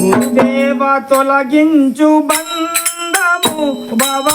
గురుదేవ తొలగించు బంధము భవ